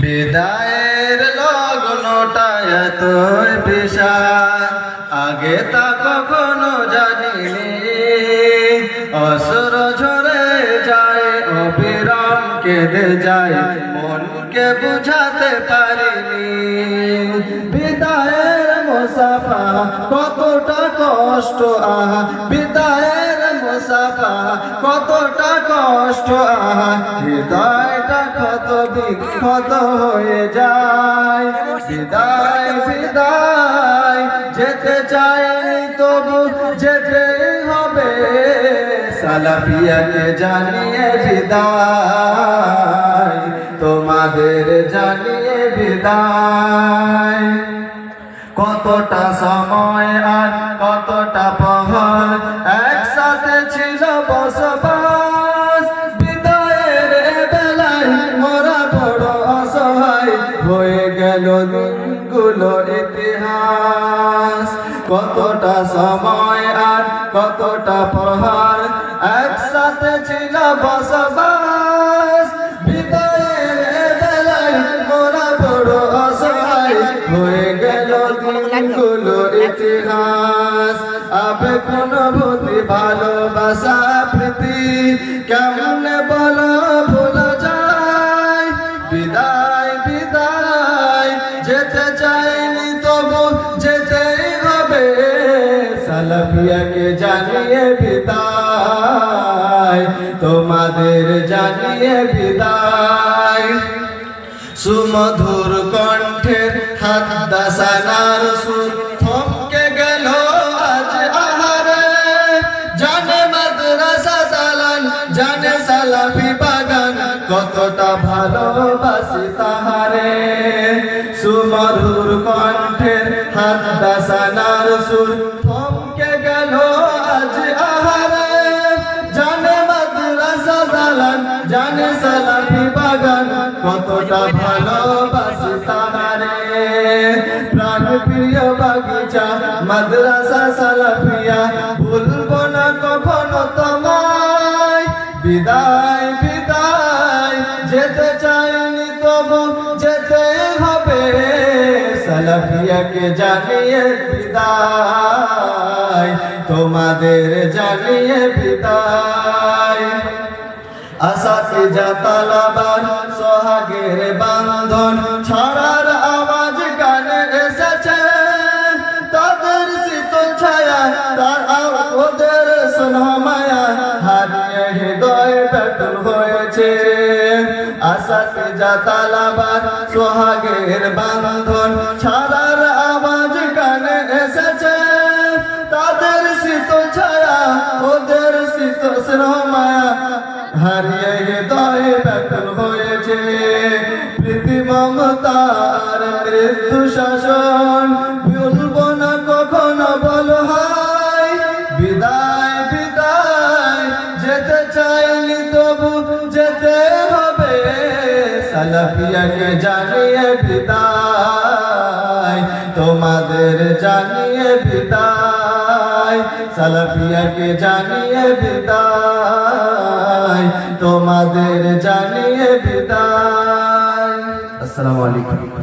বিদায়ের লগ্নটায় এতই বিশাল আগে তা কখনো জানিনি। অসুর ঝরে যায়, অবিরাম কেঁদে যায়, মনকে বুঝাতে পারিনি। বিদায়ের মোসাফা, কতটা কষ্ট, আহা। বিদায়ের মোসাফা, কতটা কষ্ট, আহ। বিদায় বিক্ষত হয়ে যায়। বিদায় বিদায়, যেতে তবু যেতে হবে। সালাফিয়াকে জানিয়ে বিদায়, তোমাদের জানিয়ে বিদায়। কতটা সময় আর কতটা পহর একসাথে ছিল বসবাস দিনগুলো ইতিহাস। কতটা সময় আর কতটা পহর একসাথে ছিল বসবাস। বড় অসহায়। হয়ে গেল ইতিহাস। আবেগ অনুভূতি ভালোবাসা, প্রীতি। কেমন বলো ভুলা সালাফিয়াকে জানিয়ে বিদায়, তোমাদের জানিয়ে বিদায়। সুমধুর কণ্ঠের হাত দাসানার সুর থমকে গেল আজ আহারে। জানে মাদ্রাসা দালান জানে সালাফি বাগান, কতটা ভালোবাসি তাহারে। সুমধুর কণ্ঠের হাত দাসানার সুর জানে সালাফি বাগান, কতটা ভালোবাসি তাহারে। প্রাণ প্রিয় বাগিচা, মাদ্রাসা সালাফিয়া, ভুলবো না কখনো তোমায়। বিদায় বিদায়, যেতে চাইনি তবু যেতে হবে। সালাফিয়াকে জানিয়ে বিদায়, তোমাদের জানিয়ে বিদায়। আসাতে জাতালাবার সোহাগের বান্ধন, ছড়ার আওয়াজ গানে এসেছে। তাদের শীতল ছায়া, তার ওদের স্নেহমায়া হারিয়ে হৃদয় ব্যাকুল হয়েছে। আসাতে জাতালাবার সোহাগের বান্ধন, ছড়ার আওয়াজ গানে এসেছে। তাদের শীতল ছায়া, ওদের শীতল স্নেহমায়া হারিয়ে হৃদয় ব্যাকুল হয়েছে। প্রীতি মমতার মৃত্যু শাসন। ভুলব না, কখনো বল হয় বিদায় বিদায়, যেতে চাইনি তবু যেতে হবে। সালাফিয়াকে জানিয়ে বিদায়, তোমাদের জানিয়ে বিদায়। সালাফিয়াকে জানিয়ে বিদায়। তোমাদের